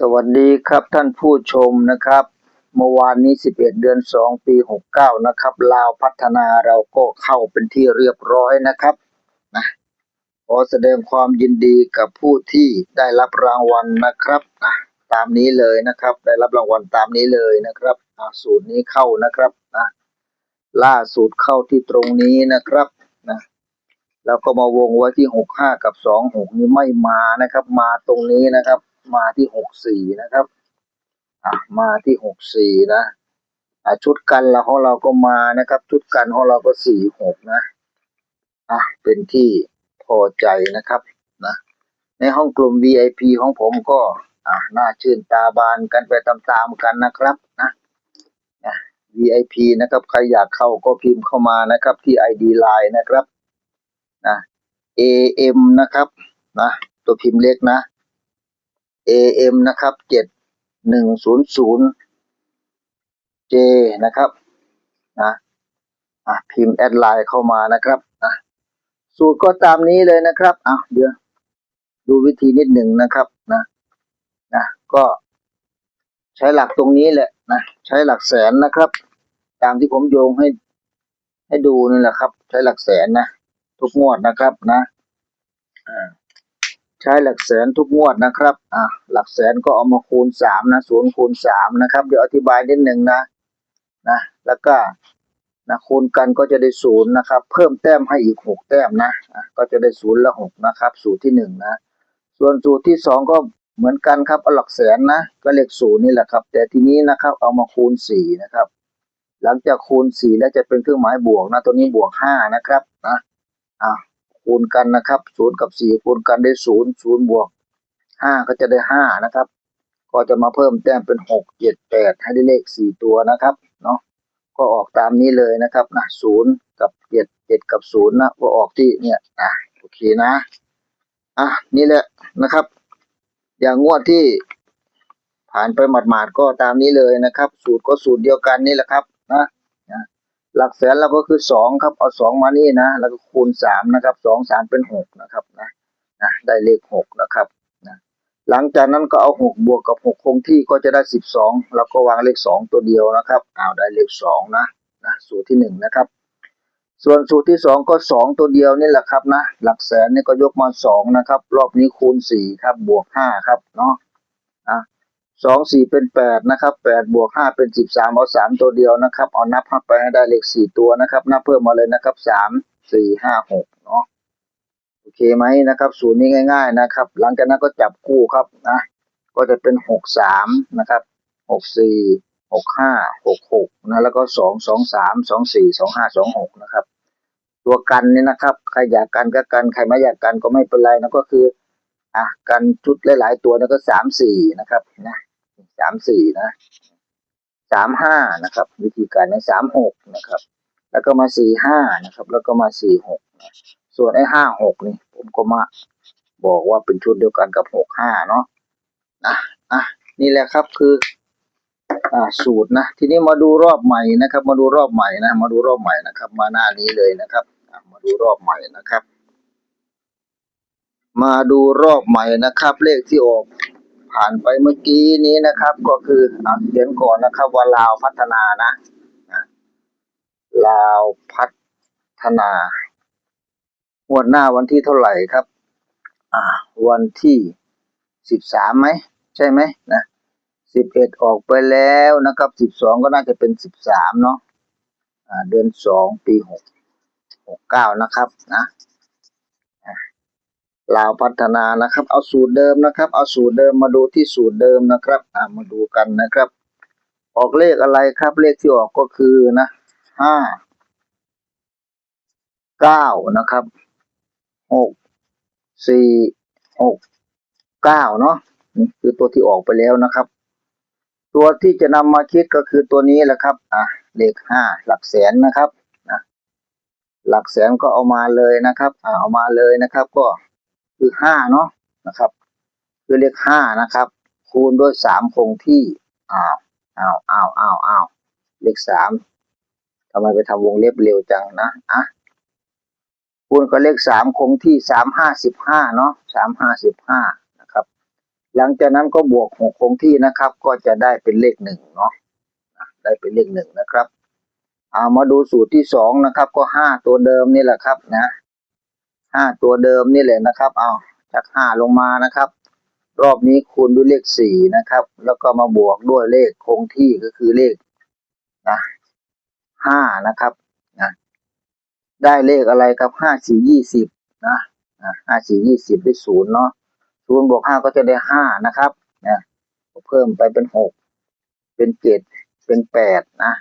สวัสดีครับท่านผู้ชมนะครับ เมื่อวานนี้ 11 เดือน 2 ปี 69 นะครับ ลาวพัฒนาเราก็เข้าเป็นที่เรียบร้อยนะครับนะขอแสดงความยินดีกับผู้ที่ได้รับรางวัลนะครับนะตามนี้เลยนะครับ ได้รับรางวัลตามนี้เลยนะครับอะสูตรนี้เข้านะครับนะล่าสุดเข้าที่ตรงนี้นะครับนะแล้วก็มาวงไว้ที่ 65 กับ 26 นี่ไม่มานะครับ มาตรงนี้นะครับ มาที่64นะครับอะมาที่หกสี่นะอะชุดกันเราของเราก็มานะครับ ชุดกันของเราก็สี่หกนะอะเป็นที่พอใจนะครับนะในห้องกลุ่ม VIP ของผมก็อะน่าชื่นตาบานกันไปตามๆกันนะครับนะนะ VIP นะครับ ใครอยากเข้าก็พิมพ์เข้ามานะครับ ที่ ID Line นะครับนะ AM นะครับนะตัวพิมพ์เล็กนะ AM นะครับเจ็ดหนึ่งศูนย์ศูนย์เจนะครับนะอะพิมพ์แอดไลน์เข้ามานะครับอะสูตรก็ตามนี้เลยนะครับอะเดี๋ยวดูวิธีนิดหนึ่งนะครับนะนะก็ใช้หลักตรงนี้แหละนะใช้หลักแสนนะครับ ตามที่ผมโยงให้ให้ดูนี่แหละครับ ใช้หลักแสนนะทุกงวดนะครับนะอ่า ใช้หลักแสนทุกงวดนะครับ อะ หลักแสนก็เอามาคูณสามนะศูนย์คูณสามนะครับ เดี๋ยวอธิบายนิดหนึ่งนะ นะ แล้วก็นะคูณกันก็จะได้ศูนย์นะครับ เพิ่มแต้มให้อีกหกแต้มนะอะก็จะได้ศูนย์ละหกนะครับ สูตรที่หนึ่งนะ ส่วนสูตรที่สองก็เหมือนกันครับ เอาหลักแสนนะ ก็เลขศูนย์นี่แหละครับ แต่ทีนี้นะครับ เอามาคูณสี่นะครับ หลังจากคูณสี่แล้วจะเป็นเครื่องหมายบวกนะ ตัวนี้บวกห้านะครับ นะ อะ คูณกันนะครับศูนย์กับสี่คูณกันได้ศูนย์ศูนย์บวกห้าก็จะได้ห้านะครับ ก็จะมาเพิ่มแต้มเป็นหกเจ็ดแปดให้ได้เลขสี่ตัวนะครับเนาะก็ออกตามนี้เลยนะครับนะศูนย์กับเจ็ดเจ็ดกับศูนย์นะก็ออกที่เนี่ยอะโอเคนะอะนี่แหละนะครับ อย่างงวดที่ผ่านไปหมาดๆก็ตามนี้เลยนะครับ สูตรก็สูตรเดียวกันนี่แหละครับ หลักแสนเราก็คือสองครับ เอาสองมานี่นะ แล้วก็คูณสามนะครับสองสามเป็นหกนะครับนะนะได้เลขหกนะครับนะหลังจากนั้นก็เอาหกบวกกับหกคงที่ก็จะได้สิบสองเราก็วางเลขสองตัวเดียวนะครับเอาได้เลขสองนะนะสูตรที่หนึ่งนะครับ ส่วนสูตรที่สองก็สองตัวเดียวนี่แหละครับนะหลักแสนนี่ก็ยกมาสองนะครับ รอบนี้คูณสี่ครับบวกห้าครับเนาะอะ สองสี่เป็นแปดนะครับแปดบวกห้าเป็นสิบสามเอาสามตัวเดียวนะครับเอานับเข้าไปให้ได้เลขสี่ตัวนะครับ นับเพิ่มมาเลยนะครับสามสี่ห้าหกเนาะโอเคไหมนะครับสูตรนี้ง่าย ๆนะครับ หลังจากนั้นก็จับคู่ครับนะก็จะเป็นหกสามนะครับหกสี่หกห้าหกหกนะแล้วก็สองสองสามสองสี่สองห้าสองหกนะครับ ตัวกันนี่นะครับใครอยากกันก็กันใครไม่อยากกันก็ไม่เป็นไรนะก็คืออะกันชุดหลาย ๆ ตัวนะก็สามสี่นะครับนะ สามสี่นะสามห้านะครับ วิธีการในสามหกนะครับ แล้วก็มาสี่ห้านะครับ แล้วก็มาสี่หกส่วนไอ้ห้าหกนี่ ผมก็มาบอกว่าเป็นชุดเดียวกันกับหกห้าเนาะนะอะนี่แหละครับคืออ่าสูตรนะ ทีนี้มาดูรอบใหม่นะครับ มาดูรอบใหม่นะ มาดูรอบใหม่นะครับ มาหน้านี้เลยนะครับมาดูรอบใหม่นะครับ มาดูรอบใหม่นะครับ เลขที่ออก ผ่านไปเมื่อกี้นี้นะครับ ก็คืออเขียนก่อนนะครับ ว่าลาวพัฒนานะนะลาวพัฒนางวดหน้าวันที่เท่าไหร่ครับ อ่า วันที่สิบสามไหมใช่ไหมนะสิบเอ็ดออกไปแล้วนะครับสิบสองก็น่าจะเป็นสิบสามเนาะอ่าเดือนสองปีหกหกเก้านะครับ นะ ลาวพัฒนานะครับ เอาสูตรเดิมนะครับ เอาสูตรเดิมมาดูที่สูตรเดิมนะครับอ่ามาดูกันนะครับ ออกเลขอะไรครับ เลขที่ออกก็คือนะห้าเก้านะครับหกสี่หกเก้าเนาะนี่คือตัวที่ออกไปแล้วนะครับ ตัวที่จะนำมาคิดก็คือตัวนี้แหละครับอะเลขห้าหลักแสนนะครับนะหลักแสนก็เอามาเลยนะครับอ่าเอามาเลยนะครับ ก็ คือห้าเนาะนะครับคือเลขห้านะครับ คูณด้วยสามคงที่อ้าวอ้าวอ้าวอ้าวอ้าวเลขสามทำไมไปทำวงเล็บเร็วจังนะอะคูณกับเลขสามคงที่สามห้าสิบห้าเนาะสามห้าสิบห้านะครับ หลังจากนั้นก็บวกหกคงที่นะครับ ก็จะได้เป็นเลขหนึ่งเนาะอะได้เป็นเลขหนึ่งนะครับเอามาดูสูตรที่สองนะครับ ก็ห้าตัวเดิมนี่แหละครับนะ ห้าตัวเดิมนี่แหละนะครับ เอาจากห้าลงมานะครับ รอบนี้คูณด้วยเลขสี่นะครับ แล้วก็มาบวกด้วยเลขคงที่ก็คือเลขนะห้านะครับนะได้เลขอะไรครับห้าสี่ยี่สิบนะห้าสี่ยี่สิบด้วยศูนย์เนาะศูนย์บวกห้าก็จะได้ห้านะครับนะเพิ่มไปเป็นหกเป็นเจ็ดเป็นแปดนะ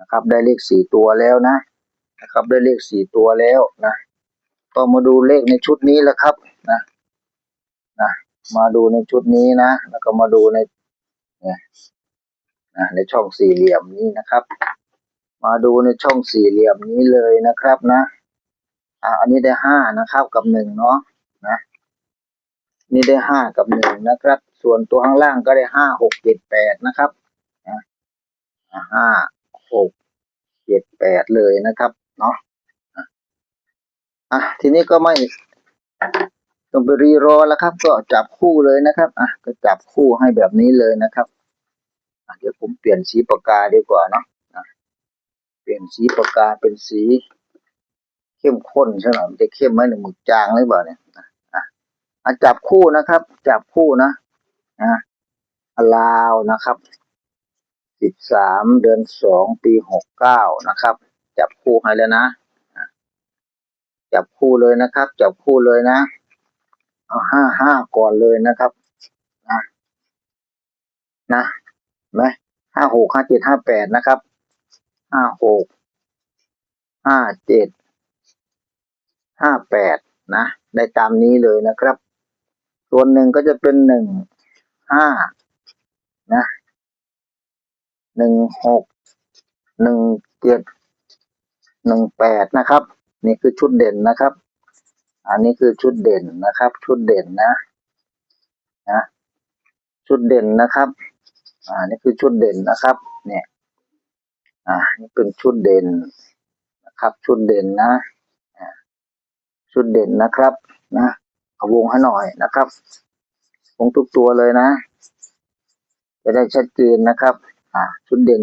นะครับ ได้เลขสี่ตัวแล้วนะนะครับ ได้เลขสี่ตัวแล้วนะ ก็มาดูเลขในชุดนี้แหละครับนะนะมาดูในชุดนี้นะ แล้วก็มาดูในนะในช่องสี่เหลี่ยมนี้นะครับ มาดูในช่องสี่เหลี่ยมนี้เลยนะครับนะอ่าอันนี้ได้ห้านะครับกับหนึ่งเนาะนะนี่ได้ห้ากับหนึ่งนะครับ ส่วนตัวข้างล่างก็ได้ห้าหกเจ็ดแปดนะครับห้าหกเจ็ดแปดเลยนะครับ เนาะ อะทีนี้ก็ไม่ต้องไปรีรอแล้วครับ ก็จับคู่เลยนะครับอะก็จับคู่ให้แบบนี้เลยนะครับเดี๋ยวผมเปลี่ยนสีปากกาดีกว่าเนาะเปลี่ยนสีปากกาเป็นสี เข้มข้นใช่ไหมมันจะเข้มไหมหรือหมึกจางหรือเปล่าเนี่ยอะจับคู่นะครับ จับคู่นะนะลาวนะครับสิบสามเดือนสองปีหกเก้านะครับ จับคู่ให้แล้วนะ จับคู่เลยนะครับ จับคู่เลยนะ เอาห้าห้าก่อนเลยนะครับนะนะไหมห้าหกห้าเจ็ดห้าแปดนะครับห้าหกห้าเจ็ดห้าแปดนะได้ตามนี้เลยนะครับ ส่วนหนึ่งก็จะเป็นหนึ่งห้านะหนึ่งหกหนึ่งเจ็ดหนึ่งแปดนะครับ นี่คือชุดเด่นนะครับ อันนี้คือชุดเด่นนะครับ ชุดเด่นนะนะ ชุดเด่นนะครับ อ่านี่คือชุดเด่นนะครับ เนี่ย อ่า นี่เป็นชุดเด่นนะครับ ชุดเด่นนะ ชุดเด่นนะครับ นะเอาวงให้หน่อยนะครับ วงทุกตัวเลยนะ จะได้ชัดเจนนะครับ อ่า ชุดเด่น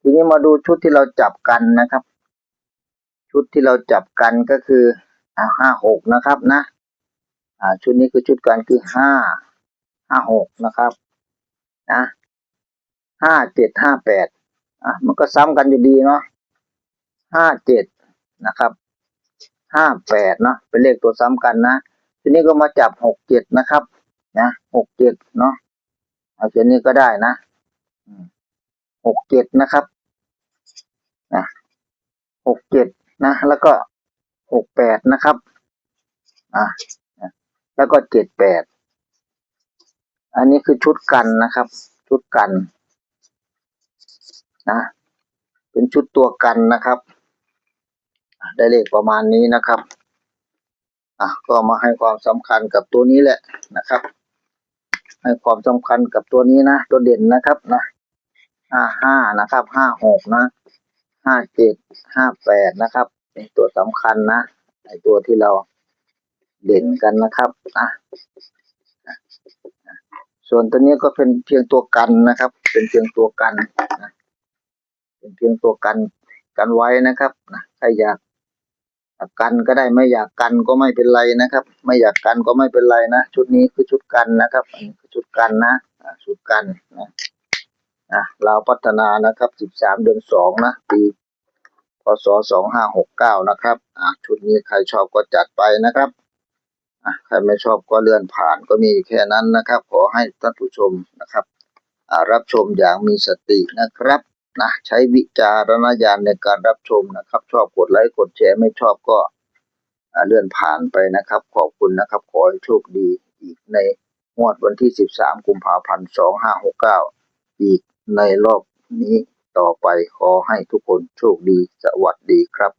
ทีนี้มาดูชุดที่เราจับกันนะครับ ชุดที่เราจับกันก็คือห้าหกนะครับนะชุดนี้คือชุดกันคือห้าห้าหกนะครับนะห้าเจ็ดห้าแปดอะมันก็ซ้ำกันอยู่ดีเนาะห้าเจ็ดนะครับห้าแปดเนาะเป็นเลขตัวซ้ำกันนะทีนี้ก็มาจับหกเจ็ดนะครับนะหกเจ็ดเนาะเอาเช่นนี้ก็ได้นะหกเจ็ดนะครับนะหกเจ็ด นะ แล้วก็หกแปดนะครับ อะแล้วก็เจ็ดแปดอันนี้คือชุดกันนะครับ ชุดกัน นะ เป็นชุดตัวกันนะครับ ได้เลขประมาณนี้นะครับ อะก็มาให้ความสำคัญกับตัวนี้แหละนะครับ ให้ความสำคัญกับตัวนี้นะ ตัวเด่นนะครับนะห้าห้านะครับห้าหกนะ ห้าเจ็ดห้าแปดนะครับ เป็นตัวสำคัญนะในตัวที่เราเด่นกันนะครับนะส่วนตัวนี้ก็เป็นเพียงตัวกันนะครับ เป็นเพียงตัวกันนะเป็นเพียงตัวกันกันไว้นะครับนะใครอยากกันก็ได้ไม่อยากกันก็ไม่เป็นไรนะครับ ไม่อยากกันก็ไม่เป็นไรนะชุดนี้คือชุดกันนะครับอันนี้คือชุดกันนะชุดกันนะ นะเราพัฒนานะครับสิบสามเดือนสองนะปีพศสองห้าหกเก้านะครับอะชุดนี้ใครชอบก็จัดไปนะครับอะใครไม่ชอบก็เลื่อนผ่านก็มีแค่นั้นนะครับ ขอให้ท่านผู้ชมนะครับอ่ารับชมอย่างมีสตินะครับนะใช้วิจารณญาณในการรับชมนะครับ ชอบกดไลค์กดแชร์ไม่ชอบก็เลื่อนผ่านไปนะครับ ขอบคุณนะครับ ขอให้โชคดีอีกในงวดวันที่ 13 กุมภาพันธ์ 2569 อีก ในรอบนี้ต่อไปขอให้ทุกคนโชคดี สวัสดีครับ